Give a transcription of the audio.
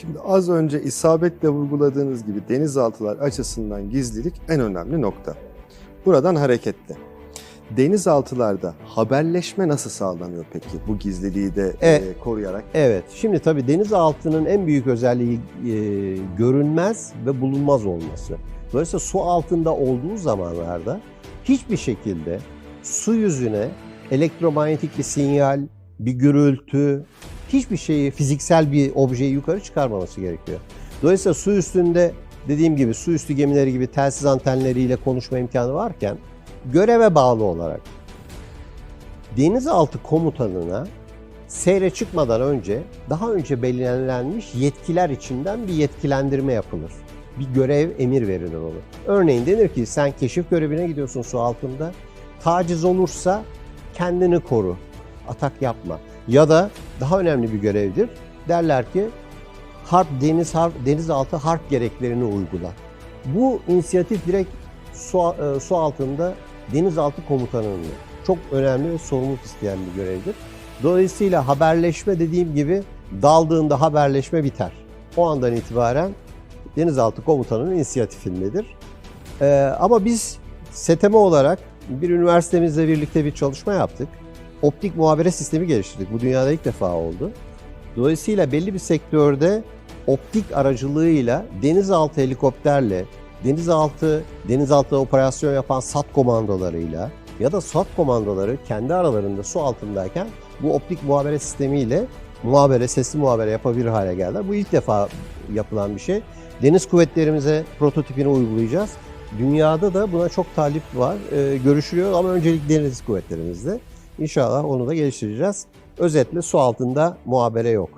Şimdi az önce isabetle vurguladığınız gibi denizaltılar açısından gizlilik en önemli nokta. Buradan hareketle. Denizaltılarda haberleşme nasıl sağlanıyor peki bu gizliliği de E- e, koruyarak? Evet, şimdi tabii denizaltının en büyük özelliği e, görünmez ve bulunmaz olması. Dolayısıyla su altında olduğu zamanlarda hiçbir şekilde su yüzüne elektromanyetik bir sinyal, bir gürültü, hiçbir şeyi, fiziksel bir objeyi yukarı çıkarmaması gerekiyor. Dolayısıyla su üstünde dediğim gibi su üstü gemileri gibi telsiz antenleriyle konuşma imkanı varken göreve bağlı olarak denizaltı komutanına seyre çıkmadan önce daha önce belirlenmiş yetkiler içinden bir yetkilendirme yapılır. Bir görev, emir verilir ona. Örneğin denir ki sen keşif görevine gidiyorsun su altında. Taciz olursa kendini koru. Atak yapma. Ya da daha önemli bir görevdir. Derler ki harp deniz harp denizaltı harp gereklerini uygula. Bu inisiyatif direkt su, e, su altında denizaltı komutanının çok önemli ve sorumluluk isteyen bir görevdir. Dolayısıyla haberleşme dediğim gibi daldığında haberleşme biter. O andan itibaren denizaltı komutanının inisiyatifindedir. Ee, ama biz SETEME olarak bir üniversitemizle birlikte bir çalışma yaptık. Optik muhabere sistemi geliştirdik. Bu dünyada ilk defa oldu. Dolayısıyla belli bir sektörde optik aracılığıyla denizaltı helikopterle, denizaltı denizaltı operasyon yapan SAT komandolarıyla ya da SAT komandoları kendi aralarında su altındayken bu optik muhabere sistemiyle muhabere, sesli muhabere yapabilir hale geldiler. Bu ilk defa yapılan bir şey. Deniz kuvvetlerimize prototipini uygulayacağız. Dünyada da buna çok talip var. Ee, görüşülüyor ama öncelik deniz kuvvetlerimizde. İnşallah onu da geliştireceğiz. Özetle su altında muhabere yok.